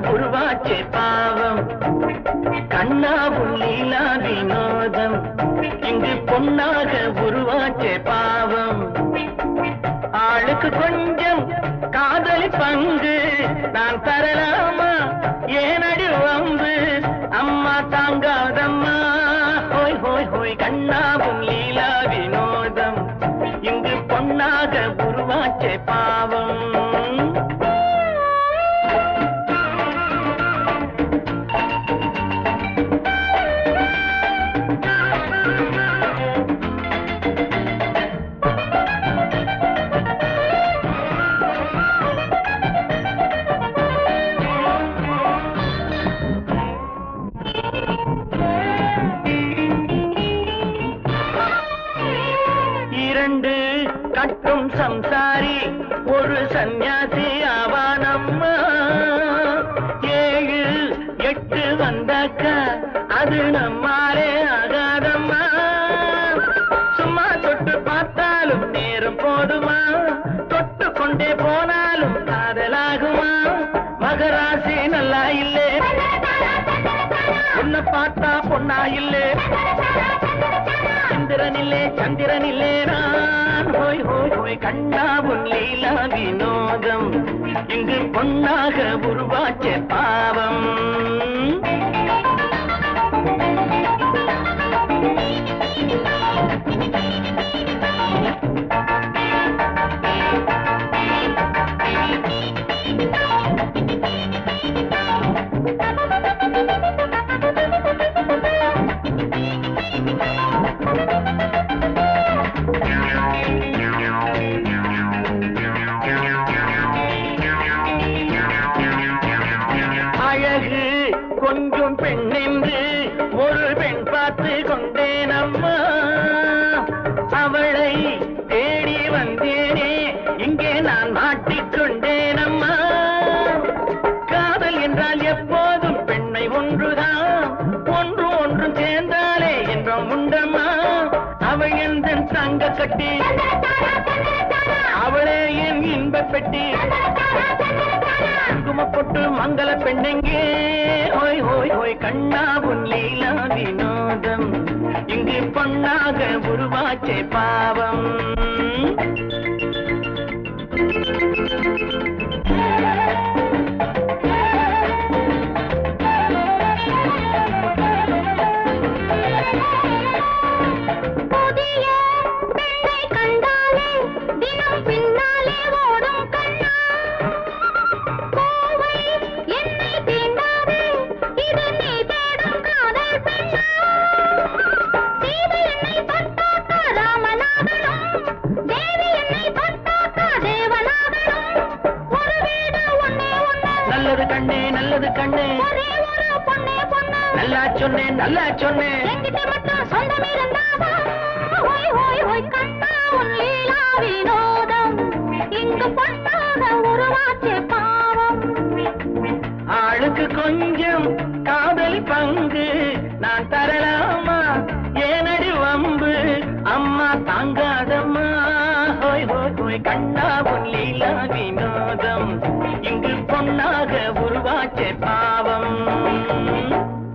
உருவாச்சே பாவம். கண்ணாவும் லீலா வினோதம். இங்கு பொன்னாக உருவாச்சே பாவம். ஆளுக்கு கொஞ்சம் காதல் பங்கு நான் தரலாமா? ஏனடி வம்பு? அம்மா தாங்காதம்மா. ஹோய் ஹோய் ஹோய் கண்ணாவும் லீலா வினோதம். இங்கு பொன்னாக உருவாச்சே பாவம். கட்டும் சம்சாரி ஒரு சந்நியாசி ஆவானம்மா ஏழு எட்டு வந்தாக்க அது நம்மாலே ஆகாதம்மா. சும்மா தொட்டு பார்த்தாலும் நேரம் போதுமா? தொட்டு கொண்டே போனாலும் காதலாகுமா? மகராசி நல்லா இல்லே. உன்னை பார்த்தா பொண்ணா இல்லே. சந்திரனில்லே சந்திரனில்லே நான். ஹோய் ஹோய் ஹோய் கண்ணா உன் லீலா வினோதம். இங்கு பொன்னாக உருவாச்சே பா கொஞ்சம் பெண் என்று ஒரு பெண் பார்த்து கொண்டேன் அம்மா. அவளை தேடி வந்தேனே இங்கே நான் மாட்டிக்கொண்டேன் அம்மா. காதல் என்றால் எப்போதும் பெண்ணை ஒன்றுதான். ஒன்று ஒன்றும் சேர்ந்தாலே என்றும் உண்டம்மா. அவள் எந்த தங்க கட்டி அவளே என் இன்ப பெட்டி. குங்குமப்பொட்டு மங்கள பெண்ணெங்கே. ஹோய் ஹோய் ஹோய் கண்ணா உன் லீலா வினோதம் இங்கு பொன்னாக உருவாச்சே பாவம். கண்ணே. கண்ணே நல்லா சொன்னேன் நல்லா சொன்னேன். என்கிட்ட மட்டும் சொந்தம் இருந்தாதா ஹோய் ஹோய் ஹோய் கண்ணா உன் லீலா வினோதம் இங்கு பொன்னாக உருவாச்சே பாவம். ஆளுக்கு கொஞ்சம் காதல் பங்கு நான் தரலாமா? ஏனடி வம்பு? அம்மா தாங்காதம்மா. ஹோய் ஹோய் ஹோய் கண்ணா உன் லீலா வினோதம் இங்கு பொன்னா